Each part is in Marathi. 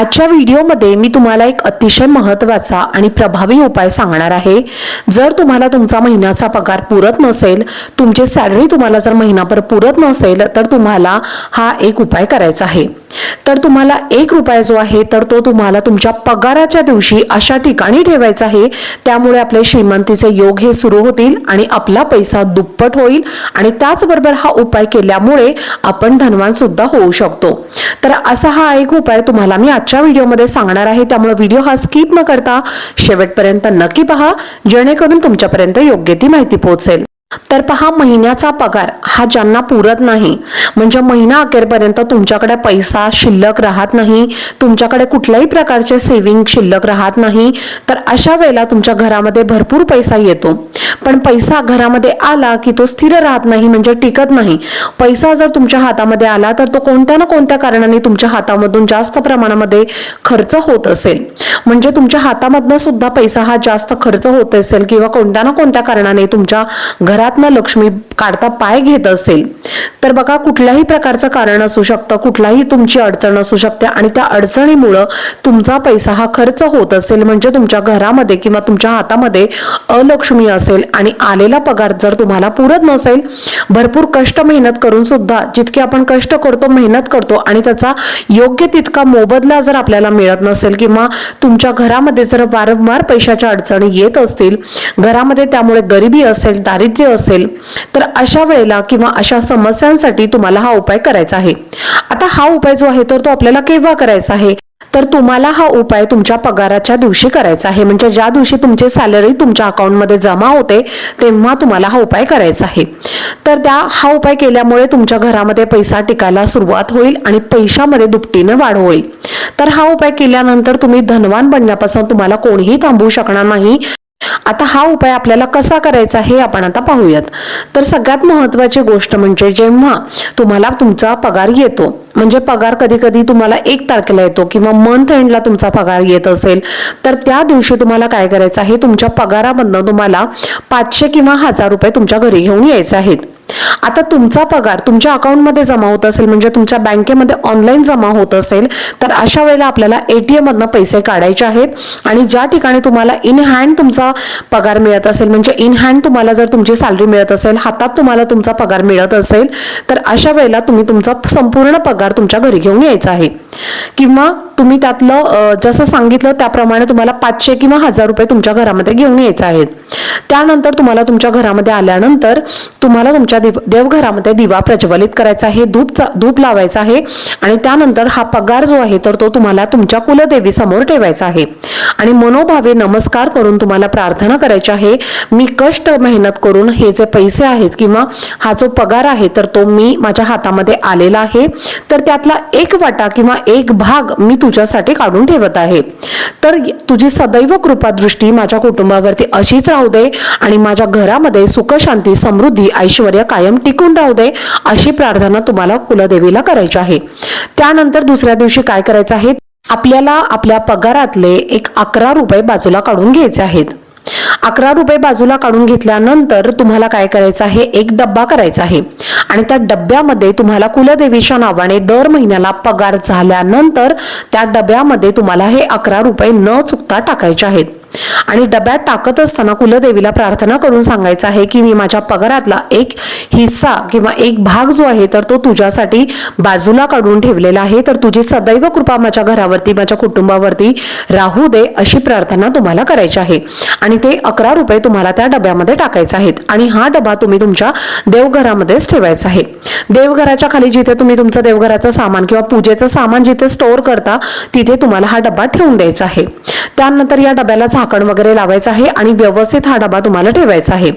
आजच्या व्हिडिओमध्ये मी तुम्हाला एक अतिशय महत्त्वाचा आणि प्रभावी उपाय सांगणार आहे. जर तुम्हाला तुमचा महिन्याचा पगार पुरत नसेल तुमची सॅलरी तुम्हाला जर महिनाभर पुरत नसेल तर तुम्हाला हा एक उपाय करायचा आहे. तर तुम्हाला एक रुपया जो आहे तर तो तुम्हाला तुमच्या पगाराच्या दिवशी अशा ठिकाणी ठेवायचा आहे. त्यामुळे आपले श्रीमंतीचे योग हे सुरू होतील आणि आपला पैसा दुप्पट होईल आणि त्याचबरोबर हा उपाय केल्यामुळे आपण धनवान सुद्धा होऊ शकतो. तर असा हा एक उपाय तुम्हाला मी आजच्या व्हिडिओमध्ये सांगणार आहे. त्यामुळे व्हिडिओ हा स्किप न करता शेवटपर्यंत नक्की पहा. जेणेकरून तुमच्यापर्यंत योग्य ती माहिती पोहोचेल. तर पहा महिन्याचा पगार हा ज्यांना पुरत नाही म्हणजे महिना अखेरपर्यंत तुमच्याकडे पैसा शिल्लक राहत नाही तुमच्याकडे कुठल्याही प्रकारचे सेव्हिंग शिल्लक राहत नाही तर अशा वेळेला तुमच्या घरामध्ये भरपूर पैसा येतो. पण पैसा घरामध्ये आला की तो स्थिर राहत नाही म्हणजे टिकत नाही. पैसा जर तुमच्या हातामध्ये आला तर तो कोणत्या ना कोणत्या कारणाने तुमच्या हातामधून जास्त प्रमाणामध्ये खर्च होत असेल. म्हणजे तुमच्या हातामधनं सुद्धा पैसा हा जास्त खर्च होत असेल किंवा कोणत्या ना कोणत्या कारणाने तुमच्या घरातनं लक्ष्मी काढता पाय घेत असेल तर बघा कुठल्याही प्रकारचं कारण असू शकतं कुठलाही तुमची अडचण असू शकते आणि त्या अडचणीमुळं तुमचा पैसा हा खर्च होत असेल म्हणजे तुमच्या घरामध्ये किंवा तुमच्या हातामध्ये अलक्ष्मी असेल आणि आलेला पगार जर तुम्हाला पुरत नसेल भरपूर कष्ट मेहनत करून सुद्धा जितके आपण कष्ट करतो मेहनत करतो आणि त्याचा योग्य तितका मोबदला जर आपल्याला मिळत नसेल किंवा तुमच्या घरामध्ये जर वारंवार पैशाच्या अडचणी येत असतील घरामध्ये त्यामुळे गरिबी असेल दारिद्र्य असेल तर अशा वेळेला किंवा अशा समस्यांसाठी तुम्हाला हा उपाय करायचा आहे. आता हा उपाय जो आहे तर तो आपल्याला केव्हा करायचा आहे? तर तुम्हाला हा उपाय तुमच्या पगाराच्या दिवशी करायचा आहे. म्हणजे ज्या दिवशी तुमची सॅलरी तुमच्या अकाउंटमध्ये जमा होते तेव्हा तुम्हाला हा उपाय करायचा आहे. तर त्या हा उपाय केल्यामुळे तुमच्या घरामध्ये पैसा टिकायला सुरुवात होईल आणि पैशामध्ये दुपटीनं वाढ होईल. तर हा उपाय केल्यानंतर तुम्ही धनवान बनण्यापासून तुम्हाला कोणीही थांबवू शकणार नाही. आता हा उपाय आपल्याला कसा करायचा हे आपण आता पाहूयात. तर सगळ्यात महत्वाची गोष्ट म्हणजे जेव्हा तुम्हाला तुमचा पगार येतो म्हणजे पगार कधी कधी तुम्हाला एक तारखेला येतो किंवा मंथ एंडला तुमचा पगार येत असेल तर त्या दिवशी तुम्हाला काय करायचं आहे? तुमच्या पगारामधनं तुम्हाला पाचशे किंवा हजार रुपये तुमच्या घरी घेऊन यायचे आहेत. आता तुमचा पगार तुमच्या अकाउंटमध्ये जमा होत असेल म्हणजे तुमच्या बँकेमध्ये ऑनलाईन जमा होत असेल तर अशा वेळेला आपल्याला एटीएम मधनं पैसे काढायचे आहेत. आणि ज्या ठिकाणी तुम्हाला इन हँड तुमचा पगार मिळत असेल म्हणजे इन हँड तुम्हाला जर तुमची सॅलरी मिळत असेल हातात तुम्हाला तुमचा पगार मिळत असेल तर अशा वेळेला तुम्ही तुमचा संपूर्ण पगार तुमच्या घरी घेऊन यायचा आहे. किंवा तुम्ही त्यातलं जसं सांगितलं त्याप्रमाणे तुम्हाला पाचशे किंवा हजार रुपये तुमच्या घरामध्ये घेऊन यायचे आहेत. त्यानंतर तुम्हाला तुमच्या घरामध्ये आल्यानंतर तुम्हाला तुमच्या दिव देवघरामध्ये दिवा प्रज्वलित करायचा आहे धूप धूप लावायचा आहे आणि त्यानंतर हा पगार जो आहे तर तो तुम्हाला तुमच्या कुलदेवी समोर ठेवायचा आहे. आणि मनोभावे नमस्कार करून तुम्हाला प्रार्थना करायची आहे मी कष्ट मेहनत करून हे जे पैसे आहेत किंवा हा जो पगार आहे तर तो मी माझ्या हातामध्ये आलेला आहे तर त्यातला एक वाटा किंवा एक भाग मी तुझ्यासाठी काढून ठेवत आहे. तर तुझी सदैव कृपा दृष्टी माझ्या कुटुंबावरती अशीच राहू दे आणि माझ्या घरामध्ये सुख शांती समृद्धी ऐश्वर कायम टिकून राहू दे अशी प्रार्थना तुम्हाला कुलदेवीला करायची आहे. त्यानंतर दुसऱ्या दिवशी काय करायचं आहे? आपल्याला आपल्या पगारातले एक अकरा रुपये बाजूला काढून घ्यायचे आहेत. अकरा रुपये बाजूला काढून घेतल्यानंतर तुम्हाला काय करायचं आहे? एक डब्बा करायचा आहे. आणि त्या डब्यामध्ये तुम्हाला कुलदेवीच्या नावाने दर महिन्याला पगार झाल्यानंतर त्या डब्यामध्ये तुम्हाला हे अकरा रुपये न चुकता टाकायचे आहेत. आणि डब्यात टाकत असताना कुलदेवीला प्रार्थना करून सांगायचं आहे की मी माझ्या पगारातला एक हिस्सा किंवा एक भाग जो आहे तर तो तुझ्यासाठी बाजूला काढून ठेवलेला आहे. तर तुझी सदैव कृपा माझ्या घरावरती माझ्या कुटुंबावरती राहू दे अशी प्रार्थना तुम्हाला करायची आहे. आणि ते अकरा रुपये तुम्हाला त्या डब्यामध्ये टाकायचे आहेत. आणि हा डबा तुम्ही तुमच्या देवघरामध्येच ठेवायचा आहे. देवघराच्या खाली जिथे तुम्ही तुमचं देवघराचं सामान किंवा पूजेचं सामान जिथे स्टोअर करता तिथे तुम्हाला हा डबा ठेवून द्यायचा आहे. त्यानंतर या डब्याला झाकण वगैरे लावायचं आहे आणि व्यवस्थित हा डबा तुम्हाला ठेवायचा आहे.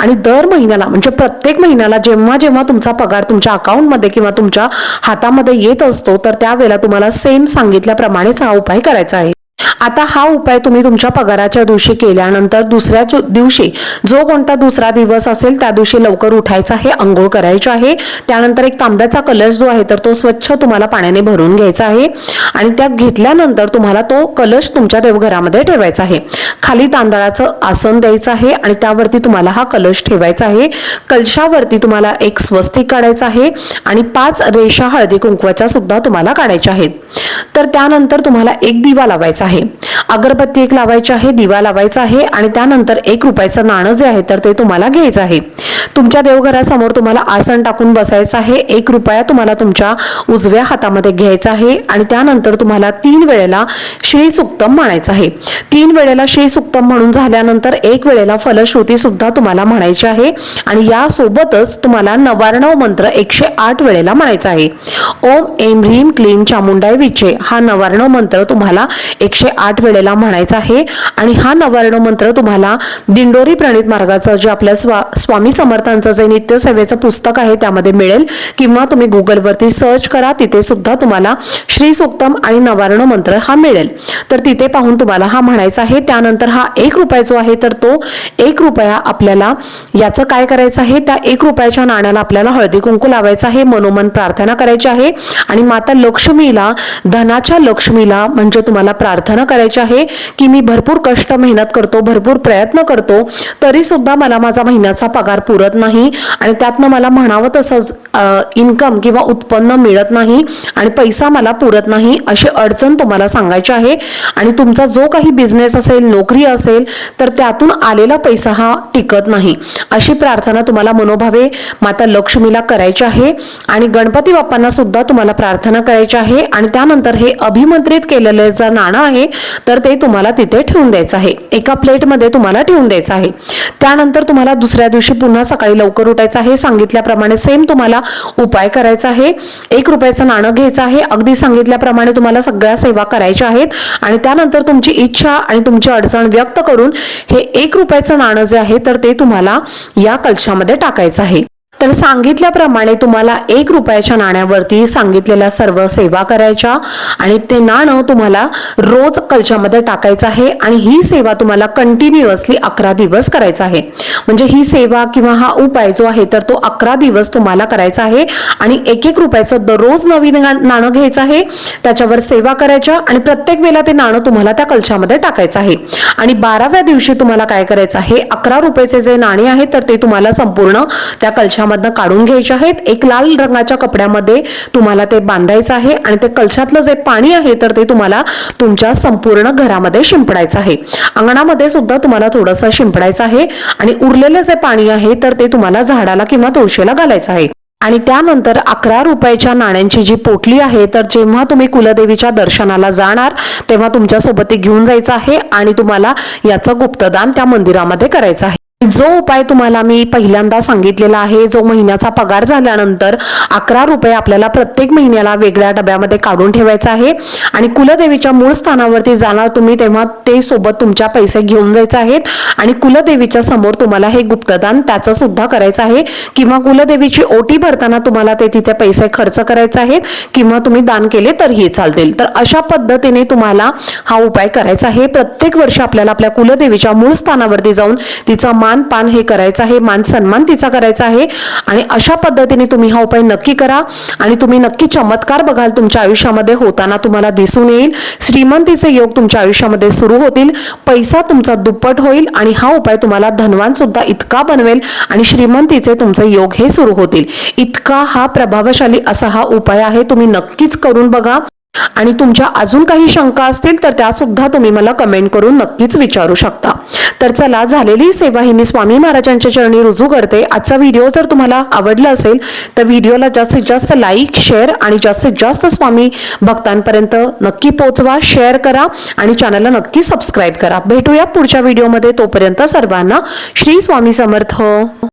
आणि दर महिन्याला म्हणजे प्रत्येक महिन्याला जेव्हा जेव्हा तुमचा पगार तुमच्या अकाउंटमध्ये किंवा तुमच्या हातामध्ये येत असतो तर त्यावेळेला तुम्हाला सेम सांगितल्याप्रमाणेच हा उपाय करायचा आहे. आता हा उपाय तुम्ही तुमच्या पगाराच्या दिवशी केल्यानंतर दुसऱ्या दिवशी जो कोणता दुसरा दिवस असेल त्या दिवशी लवकर उठायचा आहे आंघोळ करायची आहे. त्यानंतर एक तांब्याचा कलश जो आहे तर तो स्वच्छ तुम्हाला पाण्याने भरून घ्यायचा आहे. आणि त्या घेतल्यानंतर तुम्हाला तो कलश तुमच्या देवघरामध्ये ठेवायचा आहे. खाली तांदळाचं आसन द्यायचं आहे आणि त्यावरती तुम्हाला हा कलश ठेवायचा आहे. कलशावरती तुम्हाला एक स्वस्तिक काढायचा आहे आणि पाच रेषा हळदी कुंकवाच्या सुद्धा तुम्हाला काढायच्या आहेत. तर त्यानंतर तुम्हाला एक दिवा लावायचा आहे. अगरबत्ती एक लावायची आहे दिवा लावायचा आहे आणि त्यानंतर एक रुपयाचं नाणं जे आहे तर ते तुम्हाला घ्यायचं आहे. तुमच्या देवघरासमोर तुम्हाला आसन टाकून बसायचं आहे एक रुपया तुम्हाला तुमच्या उजव्या हातामध्ये घ्यायचा आहे आणि त्यानंतर तुम्हाला तीन वेळेला श्री सुक्तम म्हणायचं आहे. तीन वेळेला श्री सुक्तम म्हणून झाल्यानंतर एक वेळेला फलश्रुती सुद्धा तुम्हाला म्हणायची आहे आणि यासोबतच तुम्हाला नवार्णव मंत्र एकशे आठ वेळेला म्हणायचा आहे. ओम एम ह्रीम क्लीम चामुंडाय विचे हा नवार्णव मंत्र तुम्हाला एकशे आठ वेळेला म्हणायचा आहे. आणि हा नवार्णव मंत्र तुम्हाला दिंडोरी प्रणित मार्गाचं जे आपल्या स्वा स्वामी समर्थांचं जे नित्य सेवेचं पुस्तक आहे त्यामध्ये मिळेल. किंवा तुम्ही गुगलवरती सर्च करा तिथे सुद्धा तुम्हाला श्री सुक्तम आणि नवार्ण मंत्र हा मिळेल. तर तिथे पाहून तुम्हाला हा म्हणायचा आहे. त्यानंतर हा एक रुपया जो आहे तर तो एक रुपया आपल्याला याचं काय करायचं आहे? त्या एक रुपयाच्या नाण्याला आपल्याला हळदी कुंकू लावायचं आहे. मनोमन प्रार्थना करायची आहे. आणि माता लक्ष्मीला धनाच्या लक्ष्मीला म्हणजे तुम्हाला प्रार्थना करायची आहे की मी भरपूर कष्ट मेहनत करतो भरपूर प्रयत्न करतो तरी सुद्धा मला माझा महिन्याचा पगार पुरत नाही. आणि त्यातनं मला म्हणावं तसंच इन्कम किंवा उत्पन्न मिळत नाही आणि पैसा मला पुरत नाही अशी अडचण तुम्हाला सांगायची आहे. आणि तुमचा जो काही बिझनेस असेल नोकरी असेल तर त्यातून आलेला पैसा हा टिकत नाही. अशी प्रार्थना तुम्हाला मनोभावे माता लक्ष्मीला करायची आहे. आणि गणपती बाप्पांना सुद्धा तुम्हाला प्रार्थना करायची आहे. आणि त्यानंतर हे अभिमंत्रित केलेलं जर नाणं आहे तर ते तुम्हाला तिथे ठेवून द्यायचं आहे. एका प्लेटमध्ये तुम्हाला ठेवून द्यायचं आहे. त्यानंतर तुम्हाला दुसऱ्या दिवशी पुन्हा सकाळी लवकर उठायचं आहे. सांगितल्याप्रमाणे सेम तुम्हाला उपाय करायचा आहे. एक रुपयाचं नाणं घ्यायचं आहे. अगदी सांगितल्याप्रमाणे तुम्हाला सगळ्या सेवा करायच्या आहेत. आणि त्यानंतर तुमची इच्छा आणि तुमची अडचण व्यक्त करून हे एक रुपयाचं नाणं जे आहे तर ते तुम्हाला या कलशामध्ये टाकायचं आहे. तर सांगितल्याप्रमाणे तुम्हाला एक रुपयाच्या नाण्यावरती सांगितलेल्या सर्व सेवा करायच्या आणि ते नाणं तुम्हाला रोज कलशामध्ये टाकायचं आहे आणि ही सेवा तुम्हाला कंटिन्युअसली अकरा दिवस करायचा आहे. म्हणजे ही सेवा किंवा हा उपाय जो आहे तर तो अकरा दिवस तुम्हाला करायचा आहे आणि एक एक रुपयाचं दररोज नवीन नाणं घ्यायचं आहे त्याच्यावर सेवा करायच्या आणि प्रत्येक वेळेला ते नाणं तुम्हाला त्या कलशामध्ये टाकायचं आहे. आणि बाराव्या दिवशी तुम्हाला काय करायचं आहे अकरा रुपयाचे जे नाणे आहेत तर ते तुम्हाला संपूर्ण त्या कलशामध्ये त्यामधनं काढून घ्यायचे आहेत. एक लाल रंगाच्या कपड्यामध्ये तुम्हाला ते बांधायचं आहे आणि ते कलशातलं जे पाणी आहे तर ते तुम्हाला तुमच्या संपूर्ण घरामध्ये शिंपडायचं आहे. अंगणामध्ये सुद्धा तुम्हाला थोडंसं शिंपडायचं आहे आणि उरलेलं जे पाणी आहे तर ते तुम्हाला झाडाला किंवा तुळशीला घालायचं आहे. आणि त्यानंतर अकरा रुपयाच्या नाण्यांची जी पोटली आहे तर जेव्हा तुम्ही कुलदेवीच्या दर्शनाला जाणार तेव्हा तुमच्यासोबत ती घेऊन जायचं आहे आणि तुम्हाला याचं गुप्तदान त्या मंदिरामध्ये करायचं आहे. जो उपाय तुम्हाला मी पहिल्यांदा सांगितलेला आहे जो महिन्याचा पगार झाल्यानंतर अकरा रुपये आपल्याला प्रत्येक महिन्याला वेगळ्या डब्यामध्ये काढून ठेवायचा आहे आणि कुलदेवीच्या मूळ स्थानावरती जाणार तुम्ही तेव्हा ते सोबत तुमच्या पैसे घेऊन जायचे आहेत आणि कुलदेवीच्या समोर तुम्हाला हे गुप्तदान त्याचं सुद्धा करायचं आहे किंवा कुलदेवीची ओटी भरताना तुम्हाला ते तिथे पैसे खर्च करायचे आहेत किंवा तुम्ही दान केले तरीही चालतील. तर अशा पद्धतीने तुम्हाला हा उपाय करायचा आहे. प्रत्येक वर्षी आपल्याला आपल्या कुलदेवीच्या मूळ स्थानावरती जाऊन तिचा मान पान हे करायचं आहे मान सन्मान तिचा करायचा आहे आणि अशा पद्धतीने तुम्ही हा उपाय नक्की करा आणि तुम्ही नक्की चमत्कार बघाल तुमच्या आयुष्यामध्ये होताना तुम्हाला दिसून येईल. श्रीमंतीचे योग तुमच्या आयुष्यामध्ये सुरू होतील. पैसा तुमचा दुप्पट होईल आणि हा उपाय तुम्हाला धनवान सुद्धा इतका बनवेल आणि श्रीमंतीचे तुमचे योग हे सुरू होतील. इतका हा प्रभावशाली असा हा उपाय आहे तुम्ही नक्कीच करून बघा. आणि तुमच्या अजून काही शंका असतील तर त्या सुद्धा तुम्ही मला कमेंट करून नक्कीच विचारू शकता. तर चला झालेली सेवा ही मी स्वामी महाराजांच्या चरणी रुजू करते. आजचा व्हिडिओ जर तुम्हाला आवडला असेल तर व्हिडिओला जास्तीत जास्त लाईक शेअर आणि जास्तीत जास्त स्वामी भक्तांपर्यंत नक्की पोचवा शेअर करा आणि चॅनलला नक्की सबस्क्राईब करा. भेटूया पुढच्या व्हिडिओमध्ये तोपर्यंत सर्वांना श्री स्वामी समर्थ.